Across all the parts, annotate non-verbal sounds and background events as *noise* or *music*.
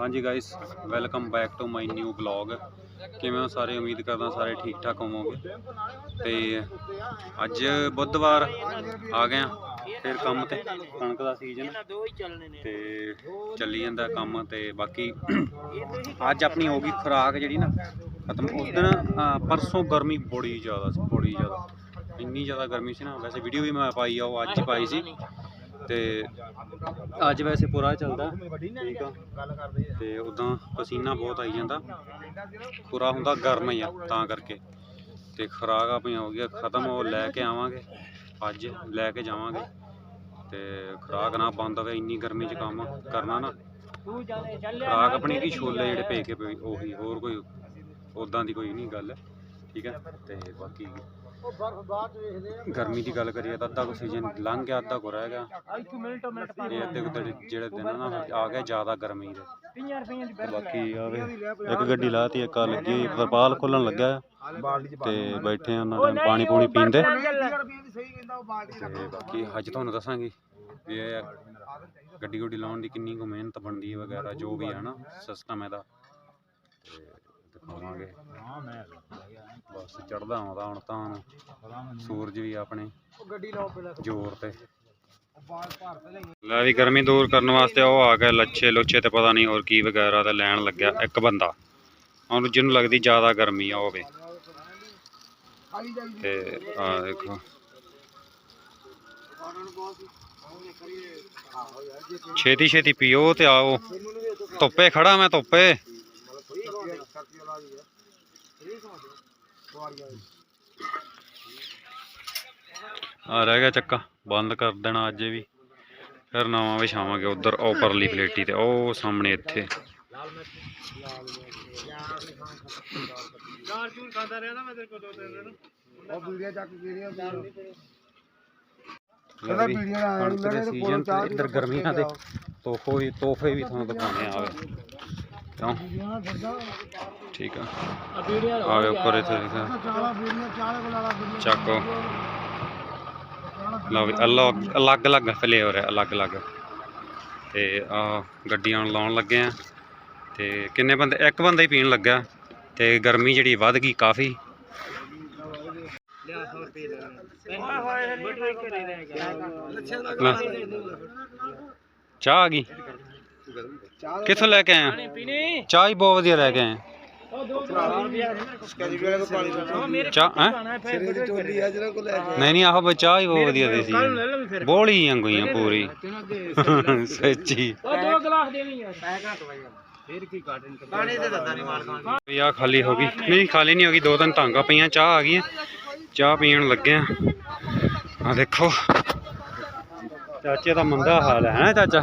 ਹਾਂਜੀ guys welcome back to my new blog ਕਿਵੇਂ ਹੋ ਸਾਰੇ? ਉਮੀਦ ਕਰਦਾ ਸਾਰੇ ਠੀਕ ਠਾਕ ਹੋਵੋਗੇ। ਤੇ ਅੱਜ ਬੁੱਧਵਾਰ ਆ ਗਏ ਆ ਫਿਰ ਕੰਮ ਤੇ ਕਣਕ ਦਾ ਸੀਜ਼ਨ ਤੇ ਚੱਲੀ ਜਾਂਦਾ ਕੰਮ ਤੇ ਬਾਕੀ ਅੱਜ ਆਪਣੀ ਹੋ ਗਈ ਖੁਰਾਕ ਜਿਹੜੀ ਨਾ ਖਤਮ। ਉਸ ਦਿਨ ਪਰਸੋਂ ਗਰਮੀ ਬੜੀ ਜ਼ਿਆਦਾ ਸੀ ਬੜੀ ਜ਼ਿਆਦਾ। ਇੰਨੀ ਜ਼ਿਆਦਾ ਗਰਮੀ ਸੀ ਨਾ ਵੈਸੇ ਵੀਡੀਓ ਵੀ ਮੈਂ ਪਾਈ ਆ ਉਹ ਅੱਜ ਹੀ ਪਾਈ ਸੀ। ਤੇ ਅੱਜ ਵੈਸੇ ਪੂਰਾ ਚੱਲਦਾ, ਠੀਕ ਆ। ਤੇ ਉਦਾਂ ਪਸੀਨਾ ਬਹੁਤ ਆਈ ਜਾਂਦਾ। ਪੂਰਾ ਹੁੰਦਾ ਗਰਮ ਹੀ ਆ ਤਾਂ ਕਰਕੇ। ਤੇ ਖੁਰਾਕ ਆਪਣੀ ਹੋ ਗਈ ਖਤਮ, ਉਹ ਲੈ ਕੇ ਆਵਾਂਗੇ। ਅੱਜ ਲੈ ਕੇ ਜਾਵਾਂਗੇ। ਤੇ ਖੁਰਾਕ ਨਾ ਬੰਦ ਹੋਵੇ, ਇੰਨੀ ਗਰਮੀ 'ਚ ਕੰਮ ਕਰਨਾ ਨਾ। ਤੂੰ ਖੁਰਾਕ ਆਪਣੀ ਕੀ ਛੋਲੇ ਜਿਹੜੇ ਭੇ ਕੇ ਪਏ, ਉਹੀ, ਹੋਰ ਕੋਈ ਉਦਾਂ ਦੀ ਕੋਈ ਨਹੀਂ ਗੱਲ। ਠੀਕ ਹੈ ਤੇ ਬਾਕੀ ਗਰਮੀ ਦੀ ਗੱਲ ਕਰੀਏ ਤਾਂ ਅੱਧਾ ਕੁ ਸੀਜ਼ਨ ਲੰਘ ਗਿਆ ਅੱਧਾ ਕੁ ਰਹਿ ਗਿਆ। ਇੱਕ ਮਿੰਟ ਮਿੰਟ ਪਾ ਇਹ ਅੱਧੇ ਕੁ ਜਿਹੜੇ ਜਿਹੜੇ ਦਿਨ ਆ ਨਾ ਆ ਗਏ ਜ਼ਿਆਦਾ ਗਰਮੀ ਦੇ। 50 ਰੁਪਏ ਦੀ ਤੇ ਬਾਕੀ ਆਵੇ ਇੱਕ ਗੱਡੀ ਲਾਤੀ ਇੱਕ ਆ ਲੱਗੀ ਹੋਈ, ਤਰਪਾਲ ਖੋਲਣ ਲੱਗਾ ਹੈ ਤੇ ਬੈਠੇ ਆ ਉਹਨਾਂ ਟਾਈਮ ਪਾਣੀ ਪੂਣੀ ਪੀਂਦੇ। ਤੇ ਬਾਕੀ ਅੱਜ ਤੁਹਾਨੂੰ ਦੱਸਾਂਗੇ ਵੀ ਇਹ ਗੱਡੀ ਗੁੱਡੀ ਲਾਉਣ ਦੀ ਕਿੰਨੀ ਕੁ ਮਿਹਨਤ ਬਣਦੀ ਹੈ ਵਗੈਰਾ ਜੋ ਵੀ ਹੈ ਨਾ ਸਿਸਟਮ ਇਹਦਾ। ਤੇ ਦਿਖਾਵਾਂਗੇ ਬਸ ਚੜਦਾ ਆਉਂਦਾ ਹੁਣ ਤਾਂ। ਸੂਰਜ ਵੀ ਆਪਣੇ ਜ਼ੋਰ ਤੇ। ਲੈ ਵੀ ਗਰਮੀ ਦੂਰ ਕਰਨ ਵਾਸਤੇ ਉਹ ਆ ਗਿਆ ਲੱਛੇ ਲੁੱਛੇ ਤੇ ਪਤਾ ਨਹੀਂ ਹੋਰ ਕੀ ਵਗੈਰਾ ਤੇ ਲੈਣ ਲੱਗਿਆ ਇੱਕ ਬੰਦਾ। ਉਹਨੂੰ ਜਿਹਨੂੰ ਲੱਗਦੀ ਜ਼ਿਆਦਾ ਗਰਮੀ ਆ ਹੋਵੇ ਤੇ ਆ ਦੇਖੋ। ਛੇਤੀ ਛੇਤੀ ਪੀਓ ਤੇ ਆਓ। ਧੁੱਪੇ ਖੜਾ ਮੈਂ ਧੁੱਪੇ। ਆ ਰਹਿ ਗਿਆ ਚੱਕਾ। ਬੰਦ ਕਰ ਦੇਣਾ ਅੱਜ ਵੀ। ਫਿਰ ਨਵਾਂ ਵਿਛਾਵਾਂਗੇ ਉਧਰ ਉਹ ਪਰਲੀ ਪਲੇਟੀ ਤੇ। ਉਹ ਸਾਹਮਣੇ ਇੱਥੇ। ਚਾਰ ਚੂਰ ਖਾਂਦਾ ਰਿਹਾ ਨਾ ਮੈਂ ਤੇਰੇ ਕੋਲ ਦੋ ਤਿੰਨ ਦਿਨ। ਉਹ ਵੀਡੀਓ ਚੱਕ ਵੀਡੀਓ ਲੈ ਵੀ ਕਣਕ ਦੇ ਸੀਜ਼ਨ ਤੇ ਇੱਧਰ ਗਰਮੀਆਂ ਦੇ ਤੋਹਫੇ ਵੀ ਤੋਹਫੇ ਵੀ ਤੁਹਾਨੂੰ ਦਿਖਾਉਣੇ ਆਵੇ ਕਿਉਂ ਠੀਕ ਆ। ਆ ਵੀਡੀਓ ਉੱਪਰ ਇੱਥੇ ਲਿਖਿਆ ਚੱਕੋ। ਲਓ ਵੀ, ਅਲੱਗ ਅਲੱਗ ਫਲੇਵਰ ਹੈ, ਅਲੱਗ ਅਲੱਗ। ਤੇ ਆ ਗੱਡੀਆਂ ਨੂੰ ਲਾਉਣ ਲੱਗੇ ਆ। ਤੇ ਕਿੰਨੇ ਬੰਦੇ, ਇੱਕ ਬੰਦਾ ਹੀ ਪੀਣ ਲੱਗਾ ਤੇ ਗਰਮੀ ਜਿਹੜੀ ਵੱਧ ਗਈ ਕਾਫੀ। ਚਾਹ ਆ ਗਈ। ਕਿੱਥੋਂ ਲੈ ਕੇ ਆਏ ਆ? ਪੀਣੀ ਚਾਹ ਹੀ ਬਹੁਤ ਵਧੀਆ ਲੈ ਕੇ ਆਏ ਆ। ਉਹ ਦੋ ਰੁਪਏ ਸਕੈਜੀ ਵਾਲੇ ਕੋ ਪਾਣੀ ਉਹ ਮੇਰੇ ਚਾਹ ਹੈ? ਖਾਣਾ ਫਿਰ ਸਿਰੇ ਦੀ ਟੋਲੀ ਆ ਜਿਹੜਾ ਕੋ ਲੈ ਕੇ ਨਹੀਂ ਨਹੀਂ ਆਹੋ ਬਈ ਚਾਹ ਹੀ ਬਹੁਤ ਵਧੀਆ ਦੇ ਸੀ ਕੱਲ ਲੈ ਲਵਾਂ ਫਿਰ। ਬੋਲੀ ਅੰਗੂਆਂ ਪੂਰੀ। *laughs* ਸੱਚੀ ਉਹ ਦੋ ਗਲਾਸ ਦੇਣੀ ਯਾਰ ਫਿਰ ਕੀ ਕਾਟਨ ਪਾਣੀ ਤੇ ਦੰਦਾ ਨਹੀਂ ਮਾਰ ਖਾਂ ਵੀ ਆਹ ਖਾਲੀ ਹੋ ਗਈ। ਨਹੀਂ ਖਾਲੀ ਨਹੀਂ ਹੋ ਗਈ ਦੋ ਤਿੰਨ ਤਾਂਗਾ ਪਈਆਂ ਚਾਹ ਆ ਗਈਆਂ। ਚਾਹ ਪੀਣ ਲੱਗੇ ਆ। ਆ ਦੇਖੋ। ਚਾਚੇ ਦਾ ਮੰਦਾ ਹਾਲ ਹੈ ਹੈਂ ਚਾਚਾ?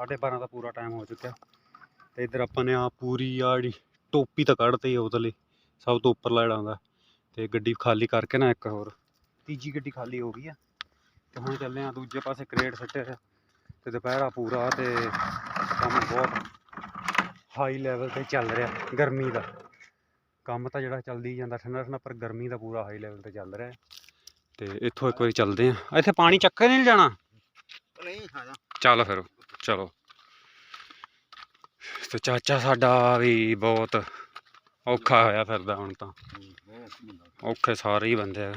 12:30 ਦਾ ਪੂਰਾ ਟਾਈਮ ਹੋ ਚੁੱਕਿਆ। ਅਤੇ ਇੱਧਰ ਆਪਾਂ ਨੇ ਆ ਪੂਰੀ ਆ ਜਿਹੜੀ ਟੋਪੀ ਤਾਂ ਕੱਢ ਕੱਢਤੀ ਆ ਲਈ ਸਭ ਤੋਂ ਉੱਪਰ ਜਿਹੜਾ ਆਉਂਦਾ ਅਤੇ ਗੱਡੀ ਖਾਲੀ ਕਰਕੇ ਨਾ ਇੱਕ ਹੋਰ ਤੀਜੀ ਗੱਡੀ ਖਾਲੀ ਹੋ ਗਈ ਆ। ਤੇ ਹੁਣ ਚੱਲੇ ਹਾਂ ਦੂਜੇ ਪਾਸੇ ਕ੍ਰੇਡ ਸੱਟਿਆ ਤੇ ਦੁਪਹਿਰਾ ਪੂਰਾ ਅਤੇ ਕੰਮ ਬਹੁਤ ਹਾਈ ਲੈਵਲ ਤੇ ਚੱਲ ਰਿਹਾ ਗਰਮੀ ਦਾ। ਕੰਮ ਤਾਂ ਜਿਹੜਾ ਚੱਲਦੀ ਜਾਂਦਾ ਠੰਡਾ ਠੰਡਾ ਪਰ ਗਰਮੀ ਦਾ ਪੂਰਾ ਹਾਈ ਲੈਵਲ ਤੇ ਚੱਲ ਰਿਹਾ। ਅਤੇ ਇੱਥੋਂ ਇੱਕ ਵਾਰੀ ਚੱਲਦੇ ਹਾਂ ਇੱਥੇ ਪਾਣੀ ਚੱਕਰ ਨਹੀਂ ਜਾਣਾ? ਨਹੀਂ ਹਾਂ ਚੱਲ ਫਿਰ। ਚਲੋ। ਤੇ ਚਾਚਾ ਸਾਡਾ ਵੀ ਬਹੁਤ ਔਖਾ ਹੋਇਆ ਫਿਰਦਾ ਹੁਣ ਤਾਂ। ਔਖੇ ਸਾਰੇ ਹੀ ਬੰਦੇ ਆ।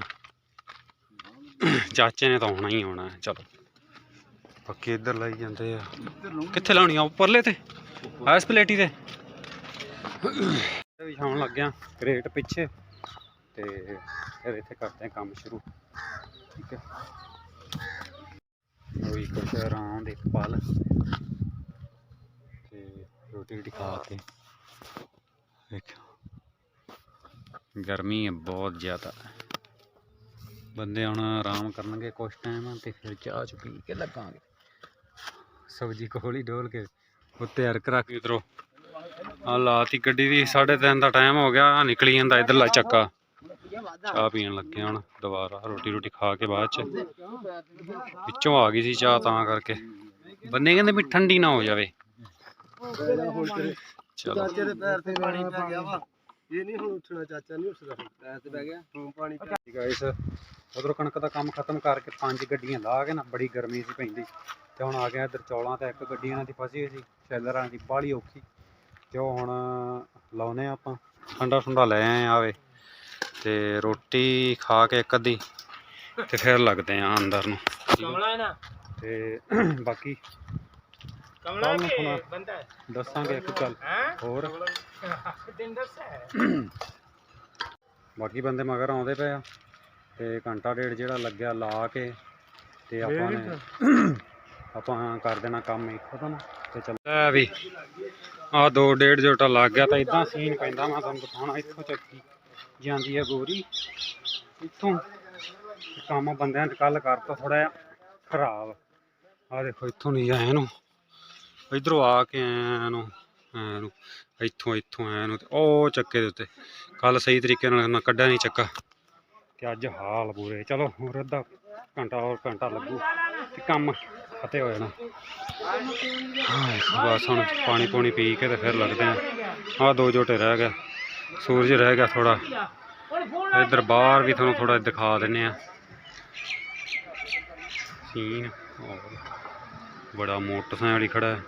ਚਾਚੇ ਨੇ ਤਾਂ ਆਉਣਾ ਹੀ ਆਉਣਾ, ਚਲੋ। ਪੱਕੇ ਇੱਧਰ ਲਾਈ ਜਾਂਦੇ ਆ। ਕਿੱਥੇ ਲਾਉਣੀ ਆ, ਉੱਪਰਲੇ ਤੇ? ਐਸ ਪਲੇਟੀ ਤੇ? ਵਿਛਾਉਣ ਲੱਗਿਆ ਕ੍ਰੇਟ ਪਿੱਛੇ। ਤੇ ਫਿਰ ਇੱਥੇ ਕਰਦੇ ਆ ਕੰਮ ਸ਼ੁਰੂ। ਠੀਕ ਹੈ। ਉਹੀ ਕੁਛ ਆਰਾਮ ਦੇ ਤੇ ਰੋਟੀ ਰੋਟੀ ਖਾ ਕੇ ਦੇਖੋ ਗਰਮੀ ਹੈ ਬਹੁਤ ਜ਼ਿਆਦਾ। ਬੰਦੇ ਹੁਣ ਆਰਾਮ ਕਰਨਗੇ ਕੁਛ ਟਾਈਮ ਤੇ ਫਿਰ ਚਾਹ ਚ ਪੀ ਕੇ ਲੱਗਾਂਗੇ। ਸਬਜ਼ੀ ਕੋਲ ਡੋਲ ਕੇ ਉੱਤੇ ਅਰਕ ਰੱਖ ਇਧਰੋਂ ਆ ਲਾਤੀ ਗੱਡੀ ਦੀ 3:30 ਦਾ ਟਾਈਮ ਹੋ ਗਿਆ, ਆਹ ਨਿਕਲੀ ਜਾਂਦਾ ਇਧਰਲਾ ਚੱਕਾ। ਚਾਹ ਪੀਣ ਲੱਗੇ ਹੁਣ ਦੁਬਾਰਾ ਰੋਟੀ ਰੋਟੀ ਖਾ ਕੇ ਬਾਅਦ ਚ। ਵਿੱਚੋਂ ਆ ਗਈ ਸੀ ਚਾਹ ਤਾਂ ਕਰਕੇ। ਬੰਨੇ ਕਹਿੰਦੇ ਵੀ ਠੰਡੀ ਨਾ ਹੋ ਜਾਵੇ। ਚਲੋ। ਚਾਚੇ ਦੇ ਪੈਰ ਤੇ ਪਾਣੀ ਪੈ ਗਿਆ ਵਾ। ਇਹ ਨਹੀਂ ਹੁਣ ਉੱਠਣਾ ਚਾਚਾ ਨਹੀਂ ਉੱਠਦਾ। ਪੈਰ ਤੇ ਬਹਿ ਗਿਆ। ਹੁਣ ਪਾਣੀ ਪੈ ਗਾਇਸ ਉਧਰੋਂ ਕਣਕ ਦਾ ਕੰਮ ਖਤਮ ਕਰਕੇ ਪੰਜ ਗੱਡੀਆਂ ਲਾ ਕੇ ਨਾ ਬੜੀ ਗਰਮੀ ਸੀ ਪੈਂਦੀ। ਤੇ ਹੁਣ ਆ ਗਿਆ ਇੱਧਰ ਚੌਲਾਂ ਤੇ ਇੱਕ ਗੱਡੀ ਇਹਨਾਂ ਦੀ ਫਸੀ ਹੋਈ ਸੀ ਸ਼ੈਲਰਾਂ ਦੀ ਬਾਹਲੀ ਔਖੀ। ਤੇ ਉਹ ਹੁਣ ਲਾਉਨੇ ਆਪਾਂ। ਠੰਡਾ ਠੰਡਾ ਲੈ ਆਏ ਆਵੇ। ਤੇ ਰੋਟੀ ਖਾ ਕੇ ਇੱਕ ਅੱਧੀ ਤੇ ਫਿਰ ਲੱਗਦੇ ਆ ਅੰਦਰ ਨੂੰ। ਠੀਕ ਆ? ਕਮਲਾ ਹੈ ਨਾ? ਤੇ ਬਾਕੀ ਕਮਲਾ ਕੇ। ਬੰਦਾ ਦੱਸਾਂਗੇ ਇੱਕ ਗੱਲ ਹੋਰ। ਦਿਨ ਦੱਸਿਆ ਹੈ। ਬਾਕੀ ਬੰਦੇ ਮਗਰ ਆਉਂਦੇ ਪਏ ਆ ਤੇ ਘੰਟਾ ਡੇਢ ਜਿਹੜਾ ਲੱਗਿਆ ਲਾ ਕੇ ਤੇ ਆਪਾਂ ਨੇ ਆਪਾਂ ਕਰ ਦੇਣਾ ਕੰਮ ਹੀ ਖਤਮ ਤੇ ਚੱਲ ਲੈ ਵੀ। ਆ ਦੋ ਡੇਢ ਜੋਟਾ ਲੱਗ ਗਿਆ ਤਾਂ ਇਦਾਂ ਸੀਨ ਪੈਂਦਾ ਮੈਂ ਤੁਹਾਨੂੰ ਦਿਖਾਉਣਾ ਇੱਥੋਂ ਚੱਕੀ। ਜਾਂਦੀ ਹੈ ਗੋਰੀ। ਇੱਥੋਂ ਕੰਮ ਬੰਦਿਆਂ ਨੇ ਕੱਲ ਕਰਤਾ ਥੋੜਾ ਜਿਹਾ ਖਰਾਬ। ਆ ਦੇਖੋ, ਇੱਥੋਂ ਨਹੀਂ ਆਇਆ ਨੂੰ ਇਧਰੋਂ ਆ ਕੇ ਐਂ ਨੂੰ ਐਂ ਨੂੰ ਇੱਥੋਂ ਇੱਥੋਂ ਐਂ ਨੂੰ ਤੇ ਉਹ ਚੱਕੇ ਦੇ ਉੱਤੇ। ਕੱਲ ਸਹੀ ਤਰੀਕੇ ਨਾਲ ਨਾ ਕੱਢਿਆ ਨਹੀਂ ਚੱਕਾ। ਤੇ ਅੱਜ ਹਾਲ ਬੁਰੇ। ਚਲੋ, ਹੋਰ ਅੱਧਾ ਘੰਟਾ, ਹੋਰ ਘੰਟਾ ਲੱਗੂ ਤੇ ਕੰਮ ਫਤਿਹ ਹੋ ਜਾਣਾ। ਹਾਂ ਬਸ ਹੁਣ ਪਾਣੀ ਪੂਣੀ ਪੀ ਕੇ ਤੇ ਫਿਰ ਲੱਗਦੇ ਆ। ਆਹ ਦੋ ਝੋਟੇ ਰਹਿ ਗਏ। ਸੂਰਜ ਰਹਿ ਗਿਆ ਥੋੜਾ ਇੱਧਰ ਬਾਹਰ ਵੀ ਤੁਹਾਨੂੰ ਥੋੜਾ ਦਿਖਾ ਦਿੰਨੇ ਆ ਸੀਨ। ਬੜਾ ਮੋਟਰਸਾਈਕਲ ਖੜਾ ਹੈ।